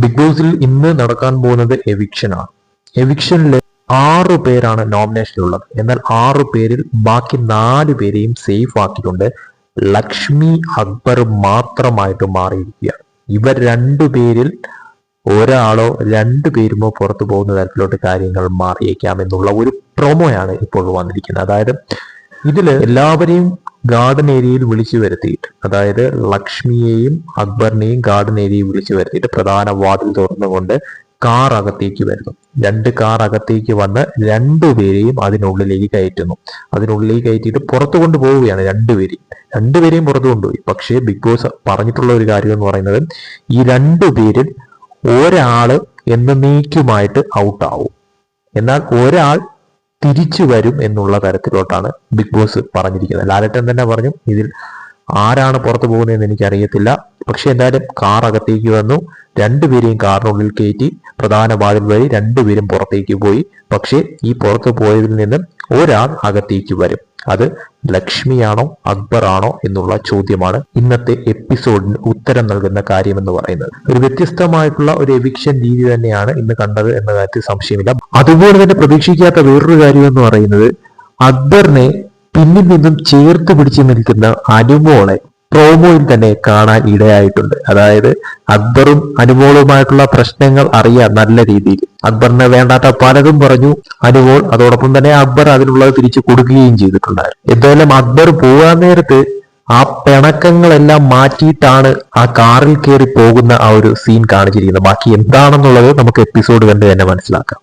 Big ബോസിൽ ഇന്ന് നടക്കാൻ പോകുന്നത് എവിക്ഷനാണ്. എവിക്ഷനിൽ ആറു പേരാണ് നോമിനേഷനിലുള്ളത്. എന്നാൽ ആറു പേരിൽ ബാക്കി നാല് പേരെയും സേഫ് ആക്കിയിട്ടുണ്ട് ലക്ഷ്മി അക്ബർ മാത്രമായിട്ട് മാറിയിരിക്കുകയാണ്. ഇവർ രണ്ടു പേരിൽ ഒരാളോ രണ്ടു പേരുമോ പുറത്തു പോകുന്ന തരത്തിലോട്ട് കാര്യങ്ങൾ മാറിയേക്കാം എന്നുള്ള ഒരു പ്രൊമോയാണ് ഇപ്പോൾ വന്നിരിക്കുന്നത്. അതായത് ഇതിൽ എല്ലാവരെയും ഗാർഡൻ ഏരിയയിൽ വിളിച്ചു വരുത്തിയിട്ട് അതായത് ലക്ഷ്മിയെയും അക്ബറിനെയും ഗാർഡൻ ഏരിയയിൽ വിളിച്ചു വരുത്തിയിട്ട് പ്രധാന വാതിൽ തുറന്നുകൊണ്ട് കാർ അകത്തേക്ക് വരുന്നു. രണ്ട് കാർ അകത്തേക്ക് വന്ന് രണ്ടുപേരെയും അതിനുള്ളിലേക്ക് കയറ്റുന്നു. അതിനുള്ളിലേക്ക് കയറ്റിയിട്ട് പുറത്തു കൊണ്ടുപോവുകയാണ് രണ്ടുപേരെയും. രണ്ടുപേരെയും പുറത്തു കൊണ്ടുപോയി. പക്ഷേ ബിഗ് ബോസ് പറഞ്ഞിട്ടുള്ള ഒരു കാര്യം എന്ന് പറയുന്നത് ഈ രണ്ടുപേരിൽ ഒരാൾ എന്നേക്കുമായിട്ട് ഔട്ടാവും. എന്നാൽ ഒരാൾ തിരിച്ചു വരും എന്നുള്ള തരത്തിലോട്ടാണ് ബിഗ് ബോസ് പറഞ്ഞിരിക്കുന്നത്. ലാലട്ടൻ തന്നെ പറഞ്ഞു ഇതിൽ ആരാണ് പുറത്തു പോകുന്നതെന്ന് എനിക്കറിയത്തില്ല. പക്ഷെ എന്തായാലും കാർ അകത്തേക്ക് വന്നു. രണ്ടുപേരെയും കാറിനുള്ളിൽ കയറ്റി പ്രധാന വാതിൽ വഴി രണ്ടുപേരും പുറത്തേക്ക് പോയി. പക്ഷേ ഈ പുറത്തു പോയതിൽ നിന്നും ഒരാൾ അകത്തേക്ക് വരും. അത് ലക്ഷ്മിയാണോ അക്ബറാണോ എന്നുള്ള ചോദ്യമാണ് ഇന്നത്തെ എപ്പിസോഡിന് ഉത്തരം നൽകുന്ന കാര്യമെന്ന് പറയുന്നത്. ഒരു വ്യത്യസ്തമായിട്ടുള്ള ഒരു എവിക്ഷൻ രീതി തന്നെയാണ് ഇന്ന് കണ്ടത് എന്ന കാര്യത്തിൽ സംശയമില്ല. അതുപോലെ തന്നെ പ്രതീക്ഷിക്കാത്ത വേറൊരു കാര്യം എന്ന് പറയുന്നത് അക്ബറിനെ പിന്നിൽ നിന്നും ചേർത്ത് പിടിച്ചു നിൽക്കുന്ന അനുമോളെ പ്രോമോയിൽ തന്നെ കാണാൻ ഇടയായിട്ടുണ്ട്. അതായത് അക്ബറും അനുമോളുമായിട്ടുള്ള പ്രശ്നങ്ങൾ അറിയാം നല്ല രീതിയിൽ. അക്ബറിന് വേണ്ടാത്ത പലതും പറഞ്ഞു. അനുമോൾ അതോടൊപ്പം തന്നെ അക്ബർ അതിനുള്ളത് തിരിച്ചു കൊടുക്കുകയും ചെയ്തിട്ടുണ്ടായിരുന്നു. എന്തായാലും അക്ബർ പോകാൻ നേരത്ത് ആ പിണക്കങ്ങളെല്ലാം മാറ്റിയിട്ടാണ് ആ കാറിൽ കയറി പോകുന്ന ആ ഒരു സീൻ കാണിച്ചിരിക്കുന്നത്. ബാക്കി എന്താണെന്നുള്ളത് നമുക്ക് എപ്പിസോഡ് കണ്ട് തന്നെ മനസ്സിലാക്കാം.